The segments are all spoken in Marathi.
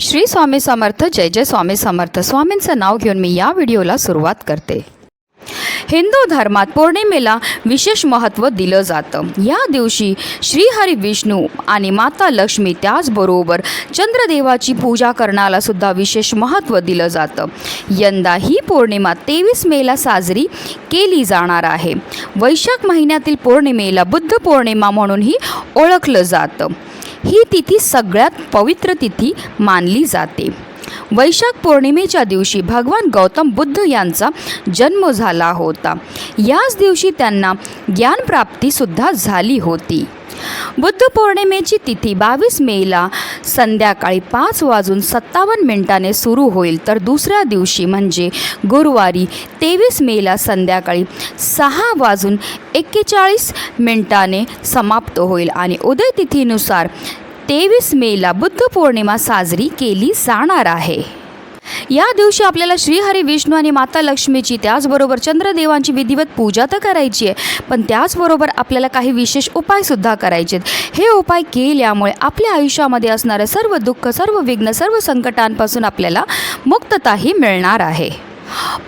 श्री स्वामी समर्थ जय जय स्वामी समर्थ. स्वामींचं नाव घेऊन मी या व्हिडिओला सुरुवात करते. हिंदू धर्मात पौर्णिमेला विशेष महत्त्व दिलं जातं. या दिवशी श्रीहरी विष्णू आणि माता लक्ष्मी त्याचबरोबर चंद्रदेवाची पूजा करण्याला सुद्धा विशेष महत्त्व दिलं जातं. यंदा ही पौर्णिमा तेवीस मेला साजरी केली जाणार आहे. वैशाख महिन्यातील पौर्णिमेला बुद्ध पौर्णिमा म्हणूनही ओळखलं जातं. ही तिथी सगळ्यात पवित्र तिथी मानली जाते. वैशाख पौर्णिमेच्या दिवशी भगवान गौतम बुद्ध यांचा जन्म झाला होता. याच दिवशी त्यांना ज्ञानप्राप्तीसुद्धा झाली होती. बुद्ध पौर्णिमेची तिथी बावीस मेला. संध्याकाळी पाच वाजून सत्तावन्न मिनिटाने सुरू होईल. तर दुसऱ्या दिवशी म्हणजे गुरुवारी तेवीस मेला संध्याकाळी सहा वाजून एक्केचाळीस मिनिटाने समाप्त होईल आणि उदय तिथीनुसार तेवीस मेला बुद्ध पौर्णिमा साजरी केली जाणार आहे. या दिवशी आपल्याला श्रीहरी विष्णू आणि माता लक्ष्मीची त्याचबरोबर चंद्रदेवांची विधिवत पूजा तर करायची आहे पण त्याचबरोबर आपल्याला काही विशेष उपायसुद्धा करायचे आहेत. हे उपाय केल्यामुळे आपल्या आयुष्यामध्ये असणारं सर्व दुःख सर्व विघ्न सर्व संकटांपासून आपल्याला मुक्तताही मिळणार आहे.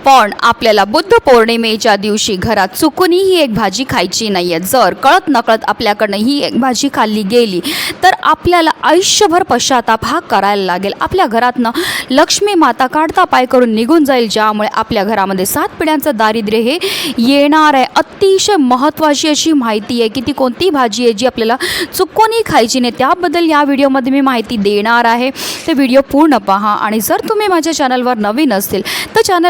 पण आपल्याला बुद्ध पौर्णिमेच्या दिवशी घरात चुकूनही ही एक भाजी खायची नाही आहे जर कळत नकळत आपल्याकडनं ही एक भाजी खाल्ली गेली तर आपल्याला आयुष्यभर पश्चाताप हा करायला लागेल. आपल्या घरातनं लक्ष्मी माता काढता पाय करून निघून जाईल ज्यामुळे आपल्या घरामध्ये सात पिढ्यांचं दारिद्र्य हे येणार आहे. अतिशय महत्त्वाची अशी माहिती आहे की ती कोणती भाजी आहे जी आपल्याला चुकूनही खायची नाही. त्याबद्दल या व्हिडिओमध्ये मी माहिती देणार आहे. ते व्हिडिओ पूर्ण पहा आणि जर तुम्ही माझ्या चॅनलवर नवीन असतील तर चॅनल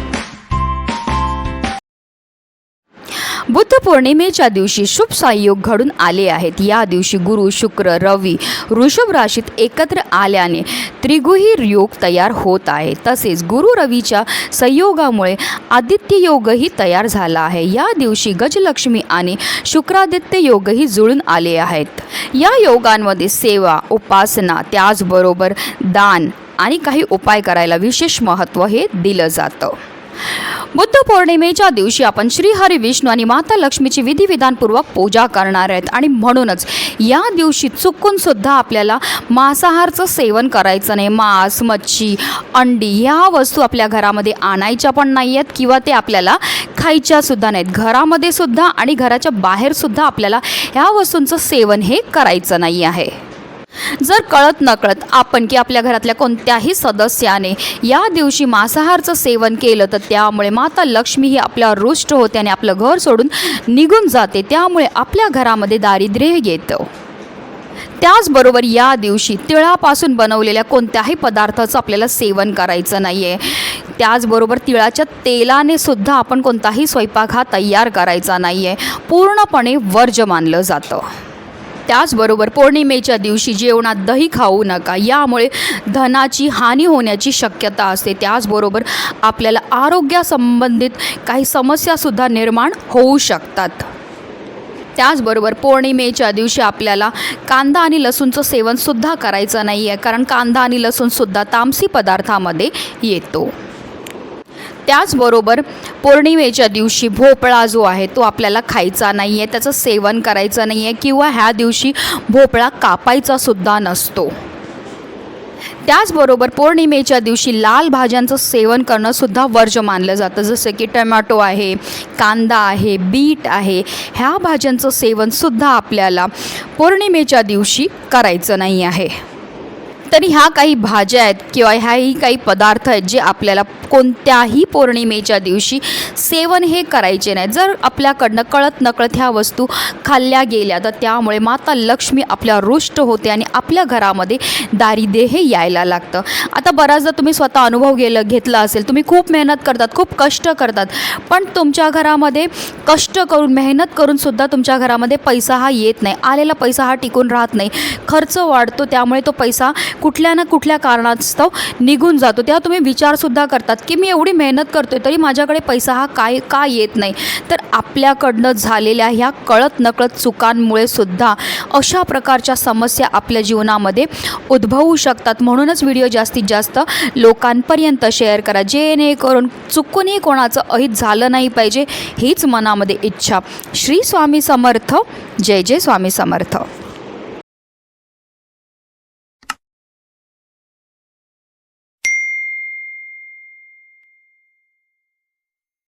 बुद्ध पौर्णिमेच्या दिवशी शुभ संयोग घडून आले आहेत. या दिवशी गुरु शुक्र रवी वृषभ राशीत एकत्र आल्याने त्रिगुही योग तयार होत आहे. तसेच गुरु रवीच्या संयोगामुळे आदित्य योगही तयार झाला आहे. या दिवशी गजलक्ष्मी आणि शुक्रादित्य योगही जुळून आले आहेत. या योगांमध्ये सेवा उपासना त्याचबरोबर दान आणि काही उपाय करायला विशेष महत्त्व हे दिलं जातं. बुद्ध पौर्णिमेच्या दिवशी आपण श्रीहरी विष्णू आणि माता लक्ष्मीची विधिविधानपूर्वक पूजा करणार आहेत. आणि म्हणूनच या दिवशी चुकून सुद्धा आपल्याला मांसाहारचं सेवन करायचं नाही. मांस मच्छी अंडी ह्या वस्तू आपल्या घरामध्ये आणायच्या पण नाही आहेत किंवा ते आपल्याला खायच्या सुद्धा नाहीत. घरामध्ये सुद्धा आणि घराच्या बाहेर सुद्धा आपल्याला ह्या वस्तूंचं सेवन हे करायचं नाही आहे. जर कळत नकळत आपण की आपल्या घरातल्या कोणत्याही सदस्याने या दिवशी मांसाहारचं सेवन केलं तर त्यामुळे माता लक्ष्मी ही आपल्यावर रुष्ट होते आणि आपलं घर सोडून निघून जाते. त्यामुळे आपल्या घरामध्ये दारिद्र्य येतं. त्याचबरोबर या दिवशी तिळापासून बनवलेल्या कोणत्याही पदार्थाचं आपल्याला सेवन करायचं नाही आहे त्याचबरोबर तिळाच्या तेलाने सुद्धा आपण कोणताही स्वयंपाक हा तयार करायचा नाही आहे पूर्णपणे वर्ज मानलं जातं. त्याचबरोबर पौर्णिमेच्या दिवशी जेवणात दही खाऊ नका. यामुळे धनाची हानी होण्याची शक्यता असते. त्याचबरोबर आपल्याला आरोग्यासंबंधित काही समस्यासुद्धा निर्माण होऊ शकतात. त्याचबरोबर पौर्णिमेच्या दिवशी आपल्याला कांदा आणि लसूणचं सेवनसुद्धा करायचं नाही आहे कारण कांदा आणि लसूणसुद्धा तामसी पदार्थामध्ये येतो. त्याचबरोबर पौर्णिमेच्या दिवशी भोपळा जो आहे तो आपल्याला खायचा नाही आहे त्याचं सेवन करायचं नाही आहे किंवा ह्या दिवशी भोपळा कापायचा सुद्धा नसतो. त्याचबरोबर पौर्णिमेच्या दिवशी लाल भाज्यांचं सेवन करणंसुद्धा वर्ज मानलं जातं. जसं की टमॅटो आहे कांदा आहे बीट आहे ह्या भाज्यांचं सेवनसुद्धा आपल्याला पौर्णिमेच्या दिवशी करायचं नाही आहे तरी ह्या काही भाज्या आहेत किंवा ह्याही काही पदार्थ आहेत जे आपल्याला कोणत्याही पौर्णिमेच्या दिवशी सेवन हे करायचे नाही जर आपल्याकडनं कळत नकळत ह्या वस्तू खाल्ल्या गेल्या तर त्यामुळे माता लक्ष्मी आपल्या रुष्ट होते आणि आपल्या घरामध्ये दारिद्र्य हे यायला लागतं. आता बऱ्याचदा तुम्ही स्वतः अनुभव गेलं घेतला असेल तुम्ही खूप मेहनत करतात खूप कष्ट करतात पण तुमच्या घरामध्ये कष्ट करून मेहनत करूनसुद्धा तुमच्या घरामध्ये पैसा हा येत नाही. आलेला पैसा हा टिकून राहत नाही. खर्च वाढतो त्यामुळे तो पैसा कुठल्या ना कुठल्या कारणास्तव निघून जातो. तेव्हा तुम्ही विचारसुद्धा करतात की मी एवढी मेहनत करतो आहे तरी माझ्याकडे पैसा हा काय का येत नाही? तर आपल्याकडनं झालेल्या ह्या कळत नकळत चुकांमुळे सुद्धा अशा प्रकारच्या समस्या आपल्या जीवनामध्ये उद्भवू शकतात. म्हणूनच व्हिडिओ जास्तीत जास्त लोकांपर्यंत शेअर करा. जेणेकरून चुकूनही कोणाचं अहित झालं नाही पाहिजे हीच मनामध्ये इच्छा. श्री स्वामी समर्थ. जय जय स्वामी समर्थ.